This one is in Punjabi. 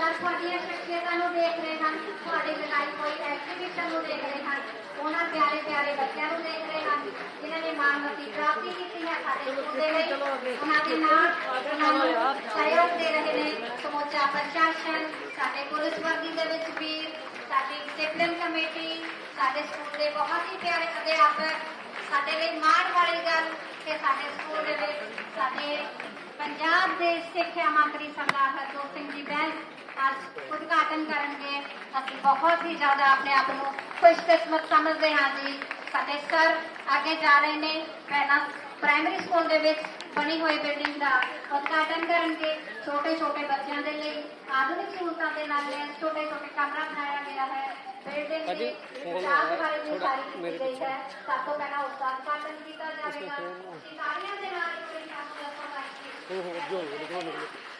ਹਨ ਤੁਹਾਡੀਆਂ ਸ਼ਖਸੀਅਤਾਂ ਨੂੰ ਦੇਖ ਰਹੇ ਹਨ, ਤੁਹਾਡੀ ਲਗਾਈ ਕੋਈ ਐਗਜ਼ੀਬਿਸ਼ਨ ਨੂੰ ਦੇਖ ਰਹੇ ਹਨ, ਉਹਨਾਂ ਪਿਆਰੇ ਪਿਆਰੇ ਬੱਚਿਆਂ ਨੂੰ ਦੇਖ ਰਹੇ ਹਨ, ਜਿਨ੍ਹਾਂ ਨੇ ਮਾਨਵਤੀ ਪ੍ਰਾਪਤੀ ਕੀਤੀ ਹੈ, ਸਾਡੇ ਸਕੂਲ ਦੇ ਲਈ, ਉਹਨਾਂ ਦੇ ਨਾਲ ਉਹਨਾਂ ਨੂੰ ਸਹਿਯੋਗ ਦੇ ਰਹੇ ਨੇ, ਸਮੁੱਚਾ ਪ੍ਰਸ਼ਾਸਨ, ਸਾਡੇ ਪੁਲਿਸ ਵਰਦੀ ਦੇ ਵਿੱਚ ਵੀ, ਸਾਡੀ ਡਿਸਪਲਿਨ ਕਮੇਟੀ, ਸਾਡੇ ਸਕੂਲ ਦੇ ਬਹੁਤ ਹੀ ਪਿਆਰੇ ਅਧਿਆਪਕ, ਸਾਡੇ ਲਈ ਮਾਣ ਵਾਲੀ ਗੱਲ ਕਿ ਸਾਡੇ ਸਕੂਲ ਦੇ ਵਿੱਚ ਸਾਡੇ ਪੰਜਾਬ ਦੇ ਸਿੱਖਿਆ ਮੰਤਰੀ ਸਰਦਾਰ ਹਰਜੋਤ ਸਿੰਘ ਜੀ ਬੈਂਸ ਅੱਜ ਉਦਘਾਟਨ ਕਰਨਗੇ। ਅਸੀਂ ਬਹੁਤ ਹੀ ਜ਼ਿਆਦਾ ਆਪਣੇ ਆਪ ਨੂੰ ਖੁਸ਼ਕਿਸਮਤ ਸਮਝਦੇ ਹਾਂ ਜੀ। ਸਾਡੇ ਸਰ ਅੱਗੇ ਜਾ ਰਹੇ ਨੇ। ਪਹਿਲਾਂ ਪ੍ਰਾਇਮਰੀ ਸਕੂਲ ਦੇ ਵਿੱਚ ਬਣੀ ਹੋਈ ਬਿਲਡਿੰਗ ਦਾ ਉਦਘਾਟਨ ਕਰਨਗੇ। ਛੋਟੇ ਛੋਟੇ ਬੱਚਿਆਂ ਦੇ ਲਈ ਆਧੁਨਿਕ ਸਹੂਲਤਾਂ ਦੇ ਨਾਲ ਛੋਟੇ ਛੋਟੇ ਕਮਰਾ ਬਣਾਇਆ ਗਿਆ ਹੈ। ਬਿਲਡਿੰਗ ਦੀ ਵੀ ਸਾਰੀ ਕੀਤੀ ਗਈ ਹੈ। ਸਭ ਤੋਂ ਪਹਿਲਾਂ ਉਸ ਦਾ ਉਦਘਾਟਨ ਕੀਤਾ ਜਾਵੇਗਾ। ਸਾਰੀਆਂ ਦੇ ਨਾਲ ਇੱਕ ਵਾਰੀ ਹੱਥ ਦੱਸੋ ਬਾਈ ਜੀ ਹੋ ਹੋ ਜੋ